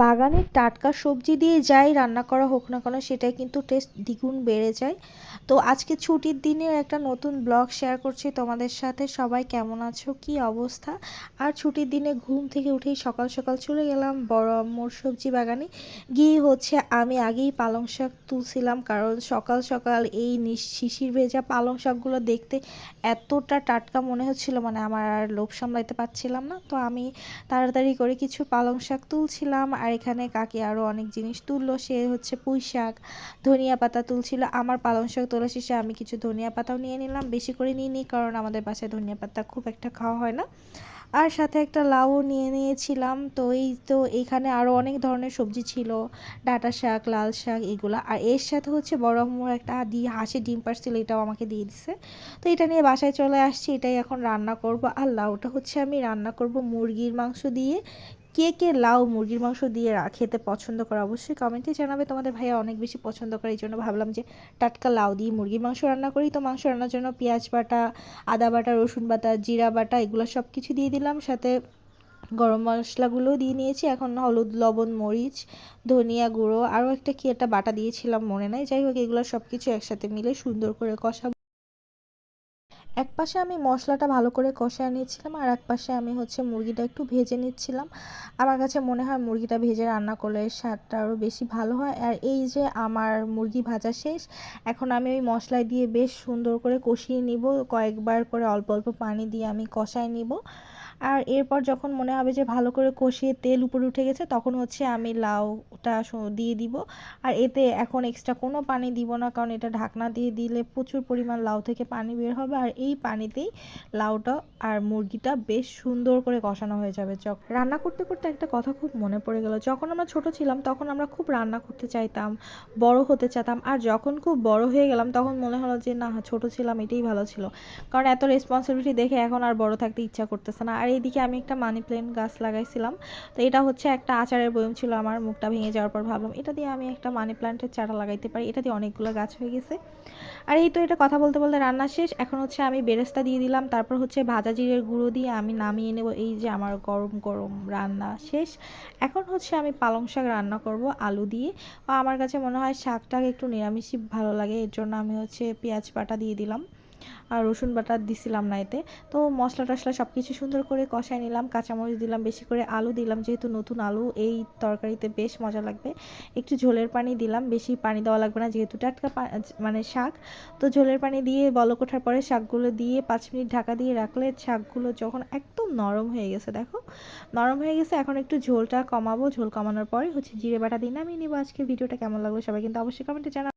বাগানের টাটকা সবজি দিয়ে যাই, রান্না করা হোক না কেন সেটাই কিন্তু টেস্ট দ্বিগুণ বেড়ে যায়। তো আজকে ছুটির দিনের একটা নতুন ব্লগ শেয়ার করছি তোমাদের সাথে। সবাই কেমন আছো? কি অবস্থা? আর ছুটির দিনে ঘুম থেকে উঠেই সকাল সকাল চলে গেলাম বড় আম্মুর সবজি বাগানে। গিয়ে হচ্ছে আমি আগেই পালং শাক তুলছিলাম কারণ সকাল সকাল এই শিশির ভেজা পালং শাকগুলো দেখতে এতটা টাটকা মনে হচ্ছিল মানে আমার আর লোভ সামলাইতে পারছিলাম না। তো আমি তাড়াতাড়ি করে কিছু পালং শাক তুলছিলাম আর এখানে কাকি আরও অনেক জিনিস তুললো। সে হচ্ছে পুঁই শাক ধনিয়া পাতা তুলছিল। আমার পালং শাক তোলা শেষে আমি কিছু ধনিয়া পাতাও নিয়ে নিলাম। বেশি করে নিয়ে নিই কারণ আমাদের বাসায় ধনিয়া পাতা খুব একটা খাওয়া হয় না। আর সাথে একটা লাউও নিয়ে নিয়েছিলাম। তো এই তো এখানে আরও অনেক ধরনের সবজি ছিল। ডাঁটা শাক, লাল শাক এগুলো। আর এর সাথে হচ্ছে বড় আম্মুর একটা দি হাঁসের ডিম পাড়ছিল এটাও আমাকে দিয়ে দিছে। তো এটা নিয়ে বাসায় চলে আসছি, এটাই এখন রান্না করব। আর লাউটা হচ্ছে আমি রান্না করব মুরগির মাংস দিয়ে। কে কে লাউ মুরগির মাংস দিয়ে খেতে পছন্দ করে অবশ্যই কমেন্টে জানাবে। তোমাদের ভাইয়া অনেক বেশি পছন্দ করে এই জন্য ভাবলাম যে টাটকা লাউ দিয়ে মুরগির মাংস রান্না করি। তো মাংস রান্নার জন্য পেঁয়াজ বাটা, আদা বাটা, রসুন বাটা, জিরা বাটা, এগুলো সব কিছু দিয়ে দিলাম। সাথে গরম মশলাগুলোও দিয়ে নিয়েছি। এখন হলুদ, লবণ, মরিচ, ধনিয়া গুঁড়ো, আরও একটা কি একটা বাটা দিয়েছিলাম মনে নাই। যাই হোক, এগুলো সব কিছু একসাথে মিলে সুন্দর করে কষাবো। এক পাশে আমি মশলাটা ভালো করে কষায় নিয়েছিলাম, আর এক পাশে আমি হচ্ছে মুরগিটা একটু ভেজে নিচ্ছিলাম। আমার কাছে মনে হয় মুরগিটা ভেজে রান্না করলে স্বাদটা আরও বেশি ভালো হয়। আর এই যে আমার মুরগি ভাজা শেষ, এখন আমি ওই মশলায় দিয়ে বেশ সুন্দর করে কষিয়ে নিব। কয়েকবার করে অল্প অল্প পানি দিয়ে আমি কষায় নিব। আর এরপর যখন মনে হবে যে ভালো করে কষিয়ে তেল উপরে উঠে গেছে, তখন হচ্ছে আমি লাউটা দিয়ে দিব। আর এতে এখন এক্সট্রা কোনো পানি দিব না, কারণ এটা ঢাকনা দিয়ে দিলে প্রচুর পরিমাণ লাউ থেকে পানি বের হবে। আর এই পানিতেই লাউটা আর মুরগিটা বেশ সুন্দর করে কষানো হয়ে যাবে। চক রান্না করতে করতে একটা কথা খুব মনে পড়ে গেল। যখন আমরা ছোট ছিলাম, তখন আমরা খুব রান্না করতে চাইতাম, বড় হতে চাইতাম। আর যখন খুব বড় হয়ে গেলাম, তখন মনে হলো যে, না, ছোট ছিলাম, এটাই ভালো ছিল। কারণ এত রেসপন্সিবিলিটি দেখে এখন আর বড় থাকতে ইচ্ছা করতেছে না। আর এইদিকে আমি একটা মানি প্ল্যান্ট গাছ লাগাইছিলাম। তো এটা হচ্ছে একটা আচারের বয়ম ছিল, আমার মুখটা ভেঙে যাওয়ার পর ভাবলাম, এটা দিয়ে আমি একটা মানি প্ল্যান্টের চারা লাগাইতে পারি, এটা দিয়ে অনেকগুলো গাছ হয়ে গেছে। আর এই তো এটা কথা বলতে বলতে রান্না শেষ, এখন হচ্ছে আমি বেরেস্তা দিয়ে দিলাম, তারপর হচ্ছে ভাজা জিরের গুঁড়ো দিয়ে আমি নামিয়ে নেব, এই যে আমার গরম গরম রান্না শেষ। এখন হচ্ছে আমি পালং শাক রান্না করব, আলু দিয়ে। আমার কাছে মনে হয় শাকটাকে একটু নিরামিষই ভালো লাগে, এর জন্য আমি হচ্ছে পেঁয়াজ বাটা দিয়ে দিলাম। আর রসুন বাটা দিছিলাম না এতে। তো মশলা টশলা সব কিছু সুন্দর করে কষায় নিলাম, কাঁচামরিচ দিলাম, বেশি করে আলু দিলাম, যেহেতু নতুন আলু, এই তরকারিতে বেশ মজা লাগবে। একটু ঝোলের পানি দিলাম, বেশি পানি দেওয়া লাগবে না, যেহেতু টাটকা মানে শাক। তো ঝোলের পানি দিয়ে বলক ওঠার পরে শাকগুলো দিয়ে পাঁচ মিনিট ঢাকা দিয়ে রাখলে শাকগুলো যখন একদম নরম হয়ে গেছে, দেখো। নরম হয়ে গেছে, এখন একটু ঝোলটা কমাবো। ঝোল কমানোর পরে হচ্ছে জিরে বাটা দিন আমি নিব। আজকে ভিডিওটা কেমন লাগল সবাই কিন্তু অবশ্যই কমেন্টে জানাব।